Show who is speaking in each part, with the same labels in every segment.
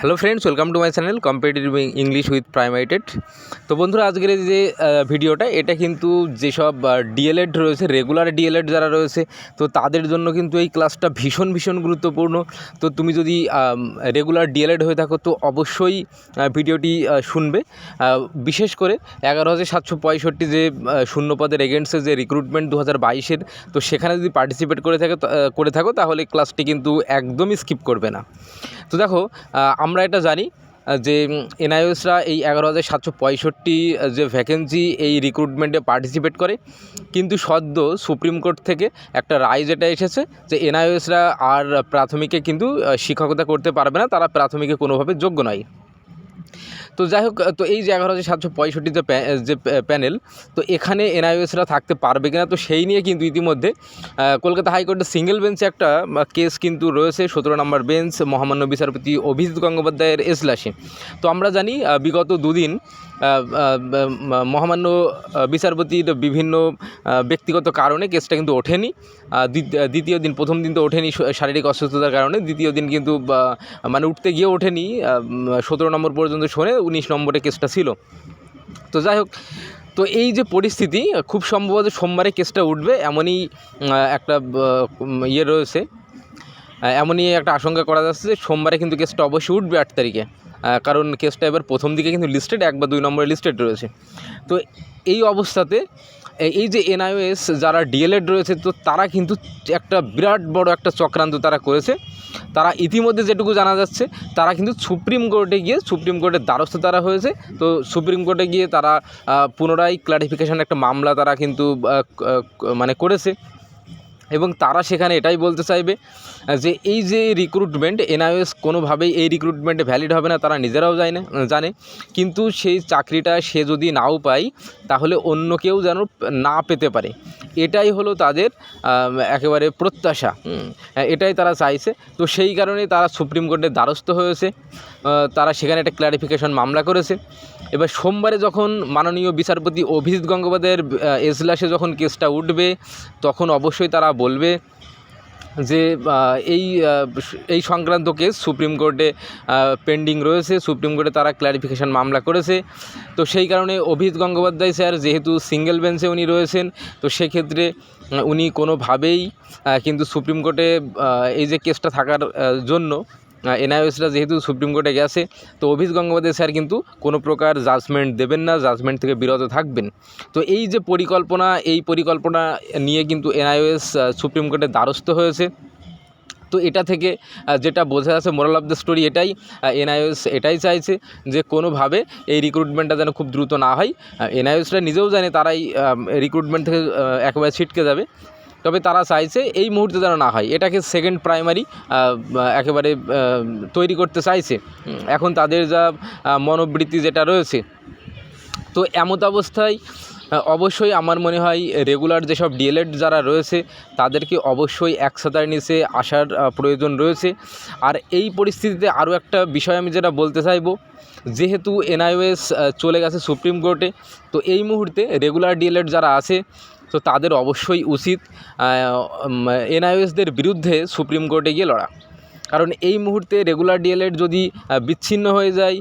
Speaker 1: Hello friends welcome to my channel competitive English with প্রাইমাইটেড তো বন্ধুরা আজকের যে ভিডিওটা এটা কিন্তু যেসব ডিএলএড রয়েছে রেগুলার ডিএলএড যারা রয়েছে তো তাদের জন্য কিন্তু এই ক্লাসটা ভীষণ ভীষণ গুরুত্বপূর্ণ। তো তুমি যদি রেগুলার ডিএলএড হয়ে থাকো তো অবশ্যই ভিডিওটি শুনবে। বিশেষ করে এগারো হাজার সাতশো পঁয়ষট্টি যে আহ, শূন্য পদের এগেন্স্টে যে রিক্রুটমেন্ট দু হাজার বাইশের তো সেখানে যদি পার্টিসিপেট করে থাকে করে থাকো তাহলে ক্লাসটি কিন্তু একদমই স্কিপ করবে না। তো দেখো আমরা এটা জানি যে এনআইওসরা এই এগারো হাজার সাতশো পঁয়ষট্টি যে ভ্যাকেন্সি এই রিক্রুটমেন্টে পার্টিসিপেট করে। কিন্তু সদ্য সুপ্রিম কোর্ট থেকে একটা রায় যেটা এসেছে, যে এনআইওসরা আর প্রাথমিকে কিন্তু শিক্ষকতা করতে পারবে না, তারা প্রাথমিকে কোনোভাবে যোগ্য নয়। তো যাই হোক, তো এই যে এগারো হাজার সাতশো পঁয়ষট্টি যে যে প্যানেল, তো এখানে এনআইএসরা থাকতে পারবে কিনা? তো সেই নিয়ে কিন্তু ইতিমধ্যে কলকাতা হাইকোর্টের সিঙ্গেল বেঞ্চে একটা কেস কিন্তু রয়েছে, সতেরো নম্বর বেঞ্চ মহামান্য বিচারপতি অভিজিৎ গঙ্গোপাধ্যায়ের এজলাসে তো আমরা জানি বিগত দুদিন মহামান্য বিচারপতির বিভিন্ন ব্যক্তিগত কারণে কেসটা কিন্তু ওঠেনি। দ্বিতীয় দিন, প্রথম দিন তো ওঠেনি শারীরিক অসুস্থতার কারণে। দ্বিতীয় দিন কিন্তু মানে উঠতে গিয়ে ওঠেনি। সতেরো নম্বর পর্যন্ত শোনে উনিশ নম্বরে কেসটা ছিল। তো যাই হোক, তো এই যে পরিস্থিতি, খুব সম্ভবত সোমবারে কেসটা উঠবে এমনই একটা ইয়ে রয়েছে। এমনই একটা আশঙ্কা করা যাচ্ছে যে সোমবারে কিন্তু কেসটা অবশ্যই উঠবে আট তারিখে। কারণ কেসটা এবার প্রথম দিকে কিন্তু লিস্টেড এক বা দুই নম্বরে লিস্টেড রয়েছে। তো এই অবস্থাতে এই- যে এনআইওএস যারা ডিএলএড রয়েছে, তো তারা কিন্তু একটা বিরাট বড় একটা চক্রান্ত তারা করেছে। তারা ইতিমধ্যে যেটুকু জানা যাচ্ছে, তারা কিন্তু সুপ্রিম কোর্টে গিয়ে, সুপ্রিম কোর্টের দ্বারস্থ তারা হয়েছে। তো সুপ্রিম কোর্টে গিয়ে তারা পুনরায় ক্লারিফিকেশন একটা মামলা তারা কিন্তু মানে করেছে। এবং তারা সেখানে এটাই বলতে চাইবে যে এই যে রিক্রুটমেন্ট এনআইএস কোনোভাবেই এই রিক্রুটমেন্টে ভ্যালিড হবে না, তারা নিজেরাও যায় না, জানে। কিন্তু সেই চাকরিটা সে যদি নাও পায়, তাহলে অন্য কেউ যেন না পেতে পারে। এটাই হলো তাদের একেবারে প্রত্যাশা। এটাই তারা চাইছে। তো সেই কারণে তারা সুপ্রিম কোর্টের দ্বারস্থ হয়েছে। তারা সেখানে একটা ক্ল্যারিফিকেশন মামলা করেছে। এবার সোমবারে যখন মাননীয় বিচারপতি অভিজিৎ গঙ্গোপাধ্যায়ের এজলাসে যখন কেসটা উঠবে, তখন অবশ্যই তারা বলবে যে এই এই সংক্রান্ত কেস সুপ্রিম কোর্টে পেন্ডিং রয়েছে। সুপ্রিম কোর্টে তারা ক্ল্যারিফিকেশান মামলা করেছে। তো সেই কারণে অভিজিৎ গঙ্গোপাধ্যায় স্যার যেহেতু সিঙ্গেল বেঞ্চে উনি রয়েছেন, তো সেক্ষেত্রে, উনি কোনোভাবেই কিন্তু সুপ্রিম কোর্টে এই যে কেসটা থাকার জন্য এনআইএসরা যেহেতু সুপ্রিম কোর্টে গেছে, তো অভিজিৎ গঙ্গোপাধ্যায় স্যার কিন্তু কোনো প্রকার জাজমেন্ট দেবেন না জাজমেন্ট থেকে বিরত থাকবেন। তো এই যে পরিকল্পনা, এই পরিকল্পনা নিয়ে কিন্তু এনআইওএস সুপ্রিম কোর্টের দ্বারস্থ হয়েছে। তো এটা থেকে যেটা বোঝা যাচ্ছে মোরাল অফ দ্য স্টোরি এটাই এনআইওএস এটাই চাইছে যে কোনোভাবে এই রিক্রুটমেন্টটা যেন খুব দ্রুত না হয়। এনআইওএসরা নিজেও জানে তারাই রিক্রুটমেন্ট থেকে একেবারে ছিটকে যাবে। তবে তারা চাইছে এই মুহূর্তে যেন না হয়। এটাকে সেকেন্ড প্রাইমারি একেবারে তৈরি করতে চাইছে। এখন তাদের যা মনোবৃত্তি যেটা রয়েছে, তো এমত অবস্থায় অবশ্যই আমার মনে হয় রেগুলার যেসব ডিএলএড যারা রয়েছে, তাদেরকে অবশ্যই একসাথে নিচে আসার প্রয়োজন রয়েছে। আর এই পরিস্থিতিতে আরও একটা বিষয় আমি যেটা বলতে চাইব, যেহেতু এনআইওএস চলে গেছে সুপ্রিম কোর্টে, তো এই মুহূর্তে রেগুলার ডিএলএড যারা আছে, তো তাদের অবশ্যই উচিত এনআইওএসদের বিরুদ্ধে সুপ্রিম কোর্টে গিয়ে লড়া। কারণ এই মুহূর্তে রেগুলার ডিএলএড যদি বিচ্ছিন্ন হয়ে যায়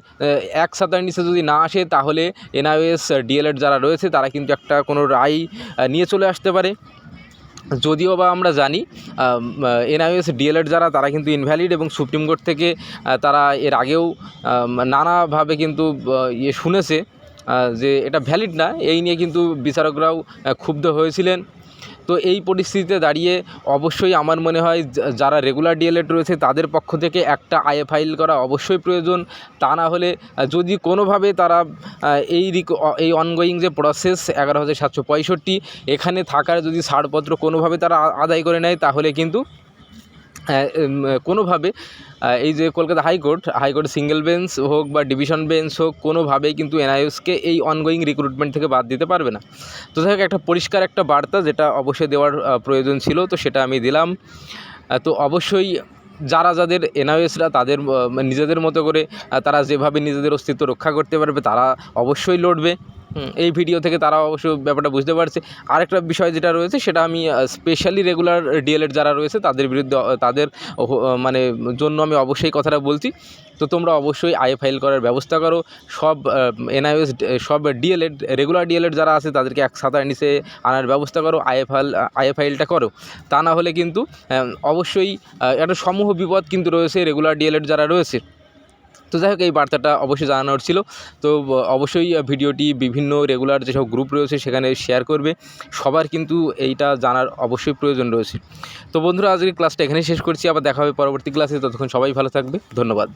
Speaker 1: এক সাতার নিচে যদি না আসে, তাহলে এনআইওএস ডিএলএড যারা রয়েছে, তারা কিন্তু একটা কোনো রায় নিয়ে চলে আসতে পারে। যদিও বা আমরা জানি এনআইএস ডিএলএড যারা, তারা কিন্তু ইনভ্যালিড এবং সুপ্রিম কোর্ট থেকে তারা এর আগেও নানাভাবে কিন্তু ইয়ে শুনেছে যে এটা ভ্যালিড না। এই নিয়ে কিন্তু বিচারকরাও ক্ষুব্ধ হয়েছিলেন। তো এই পরিস্থিতিতে দাঁড়িয়ে অবশ্যই আমার মনে হয় যারা রেগুলার ডিএলএড রয়েছে তাদের পক্ষ থেকে একটা আয়ে ফাইল করা অবশ্যই প্রয়োজন। তা না হলে যদি কোনোভাবে তারা এই রিক- এই অনগোয়িং যে প্রসেস এগারো হাজার সাতশো পঁয়ষট্টি, এখানে থাকার যদি ছাড়পত্র কোনোভাবে তারা আদায় করে নেয়, তাহলে কিন্তু কোনোভাবে এই যে Kolkata high court high court single bench হোক বা ডিভিশন বেঞ্চ হোক, কোনোভাবেই কিন্তু এনআইএসকে এই অনগোয়িং রিক্রুটমেন্ট থেকে বাদ দিতে পারবে না। তো যাই একটা পরিষ্কার একটা বার্তা যেটা অবশ্যই দেওয়ার প্রয়োজন ছিল, তো সেটা আমি দিলাম। তো অবশ্যই যারা যাদের এনআইএসরা তাদের নিজেদের মতো করে তারা যেভাবে নিজেদের অস্তিত্ব রক্ষা করতে পারবে, তারা অবশ্যই লড়বে। এই ভিডিও থেকে তারা অবশ্য ব্যাপারটা বুঝতে পারছে। আরেকটা বিষয় যেটা রয়েছে, সেটা আমি স্পেশালি রেগুলার ডিএলএড যারা রয়েছে, তাদের বিরুদ্ধে তাদের মানে জন্য আমি অবশ্যই কথাটা বলছি। তো তোমরা অবশ্যই আইএ ফাইল করার ব্যবস্থা করো। সব এনআইএস সব ডিএলএড রেগুলার ডিএলএড যারা আছে, তাদেরকে এক ছাতার নিচে আনার ব্যবস্থা করো আইএ ফাইল আইএ ফাইলটা করো। তা না হলে কিন্তু অবশ্যই একটা সমূহ বিপদ কিন্তু রয়েছে রেগুলার ডিএলএড যারা রয়েছে। তো যাই হোক, এই বার্তাটা অবশ্যই জানানোর ছিল। তো অবশ্যই ভিডিওটি বিভিন্ন রেগুলার যেসব গ্রুপ রয়েছে সেখানে শেয়ার করবে। সবার কিন্তু এইটা জানার অবশ্যই প্রয়োজন রয়েছে। তো বন্ধুরা, আজকের ক্লাসটা এখানেই শেষ করছি। আবার দেখা হবে পরবর্তী ক্লাসে ততক্ষণ সবাই ভালো থাকবে। ধন্যবাদ।